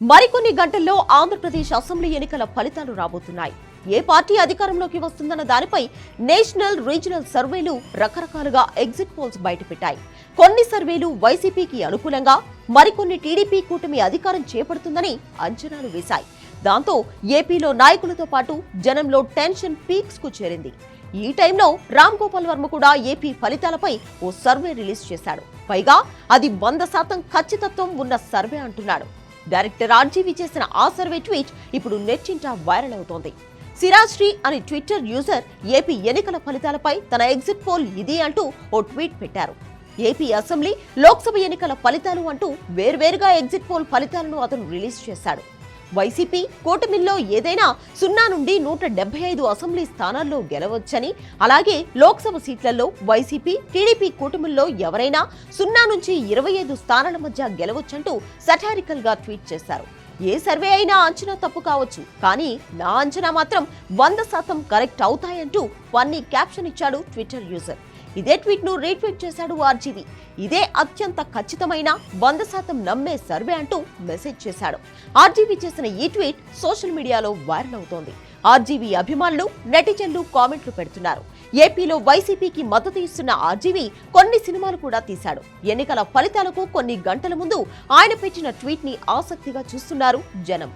మరికొన్ని గంటల్లో ఆంధ్రప్రదేశ్ అసెంబ్లీ ఎన్నికల ఫలితాలు రాబోతున్నాయి. ఏ పార్టీ అధికారంలోకి వస్తుందన్న దానిపై నేషనల్ రీజనల్ సర్వేలు రకరకాలుగా ఎగ్జిట్ పోల్స్ బయటపెట్టాయి. కొన్ని సర్వేలు వైసీపీకి అనుకూలంగా మరికొన్ని టీడీపీ కూటమి అధికారం చేపడుతుందని అంచనాలు వేశాయి. దాంతో ఏపీలో నాయకులతో పాటు జనంలో టెన్షన్ పీక్స్కు చేరింది. ఈ టైంలో రామ్ గోపాల్ వర్మ కూడా ఏపీ ఫలితాలపై ఓ సర్వే రిలీజ్ చేశాడు. పైగా అది వంద శాతం ఖచ్చితత్వం ఉన్న సర్వే అంటున్నాడు. డైరెక్టర్ ఆర్జీవి చేసిన ఆ సర్వే ట్వీట్ ఇప్పుడు నెట్టింట వైరల్ అవుతోంది. సిరాజ్ శ్రీ అనే ట్విట్టర్ యూజర్ ఏపీ ఎన్నికల ఫలితాలపై తన ఎగ్జిట్ పోల్ ఇది అంటూ ఓ ట్వీట్ పెట్టారు. ఏపీ అసెంబ్లీ లోక్సభ ఎన్నికల ఫలితాలు అంటూ వేర్వేరుగా ఎగ్జిట్ పోల్ ఫలితాలను అతను రిలీజ్ చేశాడు. వైసీపీ కూటమిల్లో ఏదైనా సున్నా నుండి నూట డెబ్బై ఐదు అసెంబ్లీ స్థానాల్లో గెలవచ్చని అలాగే లోక్సభ సీట్లలో వైసీపీ టీడీపీ కూటమిల్లో ఎవరైనా సున్నా నుంచి ఇరవై ఐదు స్థానాల మధ్య గెలవచ్చంటూ సటారికల్గా ట్వీట్ చేశారు. ఏ సర్వే అయినా అంచనా తప్పు కావచ్చు కానీ నా అంచనా మాత్రం వంద శాతం కరెక్ట్ అవుతాయంటూ ఫన్నీ క్యాప్షన్ ఇచ్చాడు ట్విట్టర్ యూజర్. ఇదే ట్వీట్ను రీట్వీట్ చేశాడు ఆర్జీవి. ఇదే అత్యంత ఖచ్చితమైన వంద శాతం నమ్మే సర్వే అంటూ మెసేజ్ చేశాడు. ఆర్జీవి చేసిన ఈ ట్వీట్ సోషల్ మీడియాలో వైరల్ అవుతోంది. ఆర్జీవీ అభిమానులు నెటిజన్లు కామెంట్లు పెడుతున్నారు. ఏపీలో వైసీపీకి మద్దతు ఇస్తున్న ఆర్జీవీ కొన్ని సినిమాలు కూడా తీశాడు. ఎన్నికల ఫలితాలకు కొన్ని గంటల ముందు ఆయన పెట్టిన ట్వీట్ని ఆసక్తిగా చూస్తున్నారు జనం.